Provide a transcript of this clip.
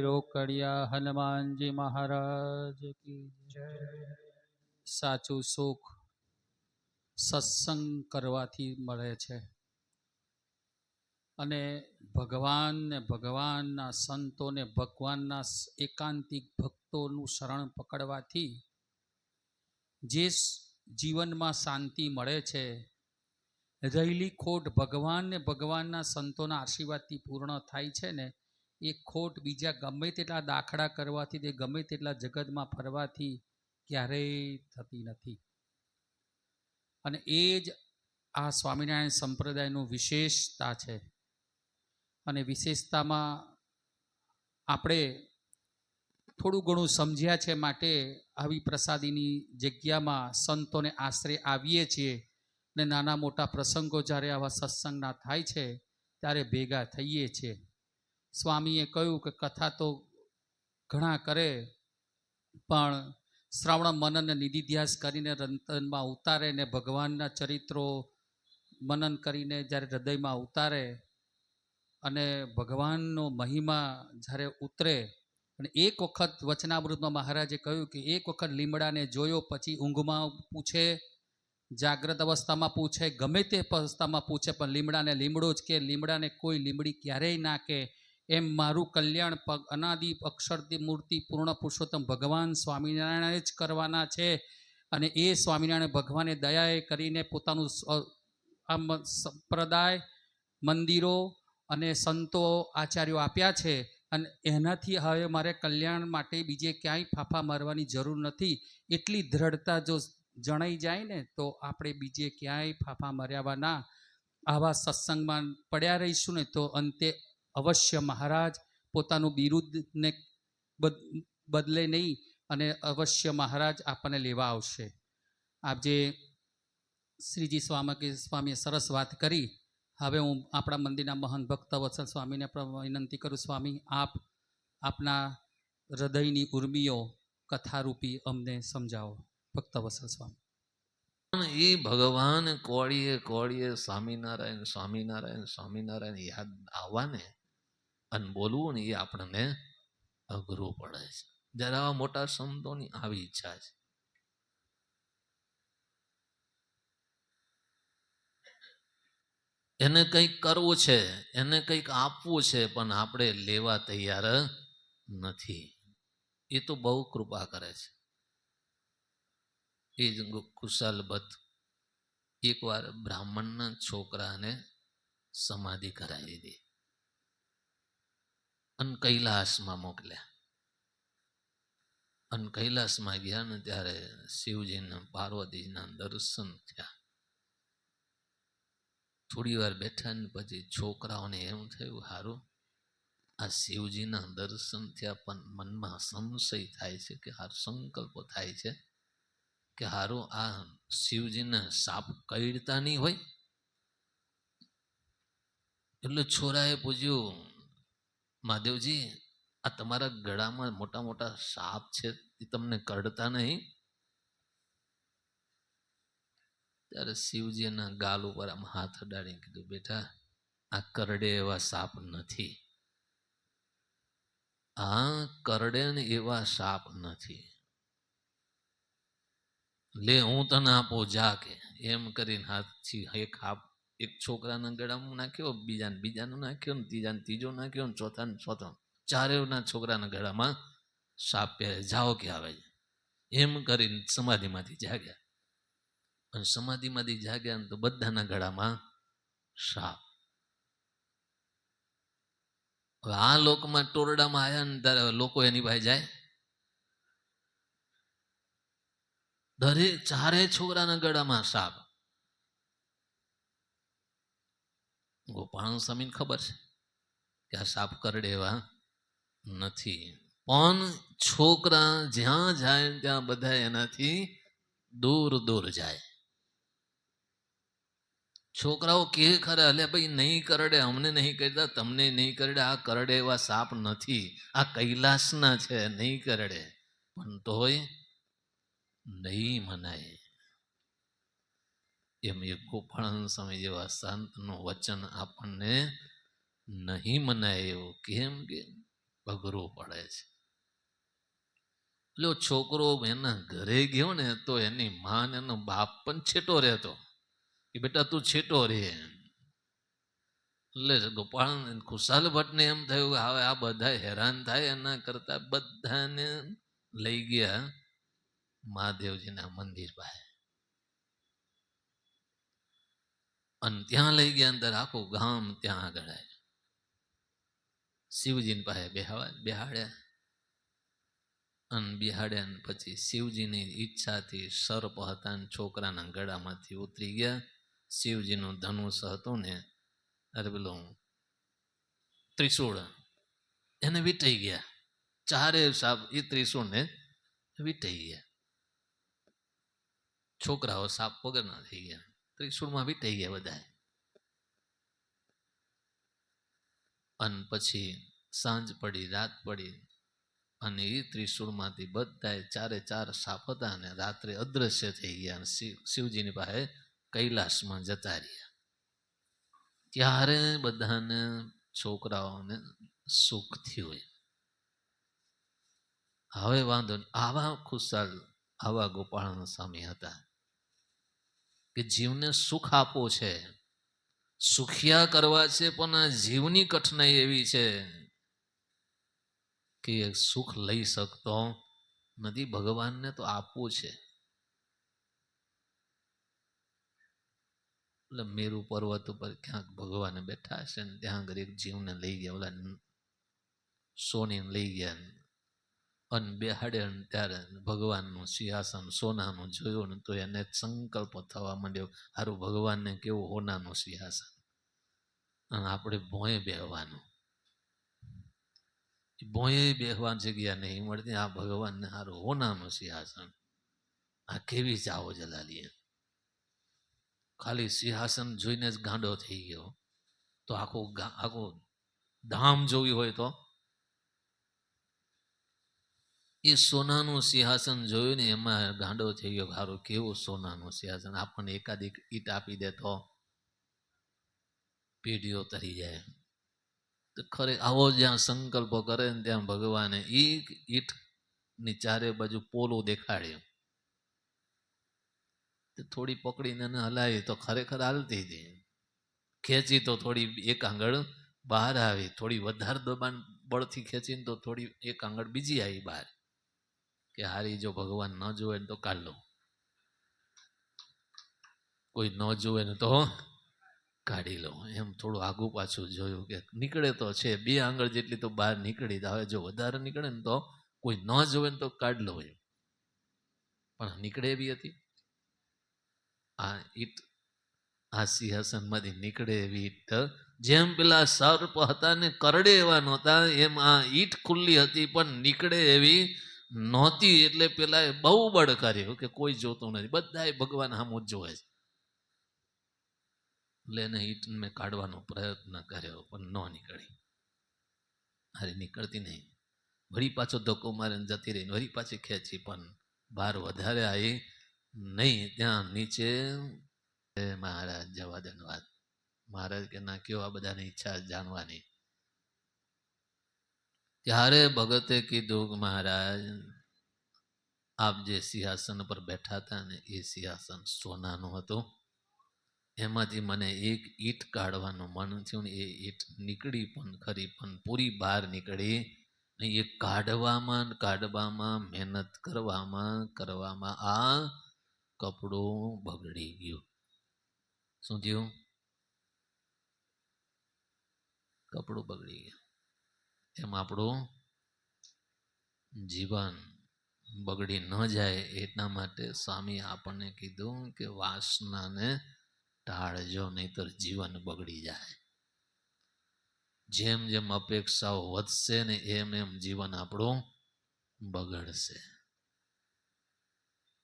રોકડિયા હનુમાનજી મહારાજ કી જય. સાચું સુખ સત્સંગ કરવાથી મળે છે. અને ભગવાન ને ભગવાનના સંતોને ભગવાનના એકાંતિક ભક્તોનું શરણ પકડવાથી જે જીવનમાં શાંતિ મળે છે રહેલી ખોટ ભગવાન ને ભગવાનના સંતોના આશીર્વાદથી પૂર્ણ થાય છે ને એ ખોટ બીજા ગમે તેટલા દાખલા કરવાથી તે ગમે તેટલા જગતમાં ફરવાથી ક્યારેય થતી નથી. અને એ જ આ સ્વામિનારાયણ સંપ્રદાયનું વિશેષતા છે. અને વિશેષતામાં આપણે થોડું ઘણું સમજ્યા છે માટે આવી પ્રસાદીની જગ્યામાં સંતોને આશરે આવીએ છીએ ને નાના મોટા પ્રસંગો જ્યારે આવા સત્સંગના થાય છે ત્યારે ભેગા થઈએ છીએ. સ્વામીએ કહ્યું કે કથા તો ઘણા કરે, પણ શ્રાવણ મનન નિધિધ્યાસ કરીને રંતનમાં ઉતારે ને ભગવાનના ચરિત્રો મનન કરીને જ્યારે હૃદયમાં ઉતારે અને ભગવાનનો મહિમા જ્યારે ઉતરે અને એક વખત વચનામૃતમાં મહારાજે કહ્યું કે એક વખત લીમડાને જોયો પછી ઊંઘમાં પૂછે, જાગ્રત અવસ્થામાં પૂછે, ગમે તે અવસ્થામાં પૂછે, પણ લીમડાને લીમડો જ કે લીમડાને કોઈ લીમડી ક્યારેય ના કે એમ મારું કલ્યાણ પગ, અનાદિ અક્ષરથી મૂર્તિ પૂર્ણ પુરુષોત્તમ ભગવાન સ્વામિનારાયણે જ કરવાના છે અને એ સ્વામિનારાયણ ભગવાને દયાએ કરીને પોતાનું આમ સંપ્રદાય, મંદિરો અને સંતો આચાર્યો આપ્યા છે અને એનાથી હવે મારે કલ્યાણ માટે બીજે ક્યાંય ફાફા મારવાની જરૂર નથી. એટલી દ્રઢતા જો જણાઈ જાય ને તો આપણે બીજે ક્યાંય ફાફા મર્યાવાના આવા સત્સંગમાં પડ્યા રહીશું ને તો અંતે અવશ્ય મહારાજ પોતાનું બિરુદને બદ- બદલે નહીં અને અવશ્ય મહારાજ આપણને લેવા આવશે. આપ જે શ્રીજી સ્વામી, સ્વામીએ સરસ વાત કરી, હવે હું આપણા મંદિરના મહાન ભક્ત વત્સલ સ્વામીને વિનંતી કરું, સ્વામી, આપ આપના હૃદયની ઉર્મિઓ કથારૂપી અમને સમજાવો. ભક્ત વત્સલ સ્વામી. એ ભગવાન કોળીએ કોળીએ સ્વામિનારાયણ સ્વામિનારાયણ સ્વામિનારાયણ યાદ આવવાને અને બોલવું ને એ આપણને અઘરું પડે છે. જ્યારે આવા મોટા સંતોની આવી ઈચ્છા છે. એને કંઈક કરવું છે, એને કંઈક આપવું છે, પણ આપણે લેવા તૈયાર નથી. એ તો બહુ કૃપા કરે છે. એ જ ગુ- કુશાલ ભટ્ટ એકવાર બ્રાહ્મણના છોકરાને સમાધિ કરાવી દીધી અને કૈલાસમાં મોકલ્યા. અને કૈલાસમાં ગયા ને ત્યારે શિવજીના પાર્વતીજીના દર્શન થયા. થોડી વાર બેઠા ને પછી છોકરાઓને એમ થયું સારું આ શિવજીના દર્શન થયા, પણ મનમાં સંશય થાય છે કે હાર સંકલ્પ થાય છે કે હારું, આ શિવજીને સાપ કઈડતા નહીં હોય? એટલે છોરાએ પૂછ્યું મહાદેવજી, આ તમારા ગળામાં મોટા મોટા સાપ છે એ તમને કરડતા નહીં? ત્યારે શિવજીના ગાલ ઉપર આમ હાથ અડાડી કીધું, બેટા, આ કરડે એવા સાપ નથી. આ કરડે ને એવા સાપ નથી. લે, હું તને આપો, જા કે. એમ કરીને હાથથી એક હાપ એક છોકરાના ગળામાં નાખ્યો, બીજાને બીજાનો નાખ્યો, ને ત્રીજાને ત્રીજો નાખ્યો, ને ચોથા ને ચોથો. ચારેયના છોકરાના ગળામાં સાપ પહેરે, જાઓ કે આવે એમ કરીને સમાધિમાંથી જાગ્યા. અને સમાધિમાંથી જાગ્યા ને તો બધાના ગળામાં સાપ. હવે આ લોકમાં ટોરડામાં આવ્યા ને ત્યારે લોકો એની પાસે જાય. દરેક ચારે છોકરાના ગળામાં સાપ. ગોપાલ સ્વામીને ખબર છે? કે આ સાપ કરડે એવા નથી. પણ છોકરા જ્યાં જાય ત્યાં બધા એનાથી દૂર દૂર જાય. છોકરાઓ કે ખરા અલે ભાઈ, નહીં કરડે, અમને નહીં કરતા, તમને નહીં કરડે, આ કરડે એવા સાપ નથી. આ કૈલાસના છે, નહીં કરડે. પણ તોય નહીં મનાય. એમ એ ગોપાળન સ્વામી જેવા સંતનું વચન આપણને નહીં મનાય એવું કેમ કે અઘરું પડે છે. એટલે છોકરો એના ઘરે ગયો ને તો એની માં ને એનો બાપ પણ છેટો રહેતો. કે બેટા તું છેટો રહે એટલે ગોપાલ ખુશાલ ભટ્ટને એમ થયું કે હવે આ બધા હેરાન થાય એના કરતા બધાને લઈ ગયા મહાદેવજીના મંદિર પાસે અને ત્યાં લઈ ગયા અંદર આખું ગામ ત્યાં આગળ આવ્યું શિવજીની પાસે બેહાવા, બેહાડ્યા. અને બિહાડ્યા ને પછી શિવજીની ઈચ્છાથી સર્પ હતા ને છોકરાના ગળામાંથી ઉતરી ગયા. શિવજીનું ધનુષ હતું ને, અરે પેલું ત્રિશૂળ, એને વીંટાઈ ગયા. ચારે સાપ એ ત્રિશૂળને વીંટાઈ ગયા. છોકરાઓ સાપ વગરના થઈ ગયા. ત્રિશૂળમાં થઈ ગયા બધા અને પછી સાંજ પડી, રાત પડી અને એ ત્રિશુળમાંથી બધાએ ચારે ચાર સાપ હતા અને રાત્રે અદ્રશ્ય થઈ ગયા અને શિવ, શિવજીની પાસે કૈલાસમાં જતા રહ્યા. ત્યારે બધાને છોકરાઓને સુખ થયું હવે વાંધો આવા ખુશાલ, આવા ગોપાળન સ્વામી હતા. કે જીવને સુખ આપો છે. સુખિયા કરવા છે પણ જીવની કઠિનાઈ એવી છે કે સુખ લઈ શકતો નથી. ભગવાનને તો આપવું છે. એટલે મેરુ પર્વત ઉપર ક્યાંક ભગવાન બેઠા હશે ને ત્યાં આગળ એક જીવને લઈ ગયા, ઓલા સોની લઈ ગયા. અને બેહાડે ને ત્યારે ભગવાનનું સિંહાસન સોનાનું જોયું ને તો એને સંકલ્પ થવા માંડ્યો સારું ભગવાનને કેવું હોનાનું સિંહાસન? અને આપણે ભોંય બેહવાનું. ભોંય બેહવા જગ્યા નહીં મળતી, આ ભગવાનને સારું હોનાનું સિંહાસન. આ કેવી ચાવો જલાલીએ? ખાલી સિંહાસન જોઈને જ ગાંડો થઈ ગયો. તો આખું આખું ધામ જોવી હોય તો? એ સોનાનું સિંહાસન જોયું ને એમાં ગાંડો થઈ ગયો. હારો, કેવું સોનાનું સિંહાસન? આપણને એકાદી ઈટ આપી દે તો પેઢીઓ તરી જાય. તો ખરે આવો જ્યાં સંકલ્પ કરે ને ત્યાં ભગવાને એક ઈટની ચારે બાજુ પોલો દેખાડ્યું. થોડી પકડીને એને હલાવી તો ખરેખર હાલતી હતી. ખેંચી તો થોડી એક આંગળ બહાર આવી, થોડી વધારે દબાણ બળથી ખેંચીને તો થોડી એક આંગળ બીજી આવી બહાર. કે હારી જો ભગવાન ન જોવે તો કાઢ કોઈ ન જોવે ને તો કાઢી લો. એમ થોડું આગું પાછું જોયું કે નીકળે તો છે. બે આંગળ જેટલી તો બહાર નીકળી હવે જો વધારે નીકળે ને તો કોઈ ન જોવે ને તો કાઢ લો એમ. પણ નીકળે એવી હતી? આ ઈટ, આ સિંહાસનમાંથી નીકળે એવી ઈટ. જેમ પેલા સર્પ હતા ને કરડે એવા નહોતા, એમ આ ઈટ ખુલ્લી હતી પણ નીકળે એવી નહોતી એટલે પેલા બહુ બળ કર્યું કે કોઈ જોતું નથી. બધાએ ભગવાન સામો જોવે છે. એટલે એને ઈટ મેં કાઢવાનો પ્રયત્ન કર્યો, પણ ન નીકળી. અરે નીકળતી નહીં. વળી પાછો ધક્કો મારે જતી રહી વળી પાછી ખેંચી પણ બહાર વધારે આવી નહીં. ત્યાં નીચે મહારાજ જવા દે વાત મહારાજ કે ના, કયો આ બધાની ઈચ્છા જાણવાની. ત્યારે ભગતે કીધું કે મહારાજ આપ જે સિંહાસન પર બેઠા હતા ને એ સિંહાસન સોનાનું હતું એમાંથી મને એક ઈટ કાઢવાનું મન થયું ને એ ઈટ નીકળી પણ ખરી પણ પૂરી બહાર નીકળી ને એ કાઢવામાં ને કાઢવામાં મહેનત કરવામાં કરવામાં આ કપડું બગડી ગયું શું થયું કપડું બગડી ગયું એમ આપણું જીવન બગડી ન જાય એટલા માટે સ્વામી આપણને કીધું કે વાસનાને ટાળજો, નહીતર જીવન બગડી જાય. જેમ જેમ અપેક્ષાઓ વધશે ને એમ એમ જીવન આપણું બગડશે.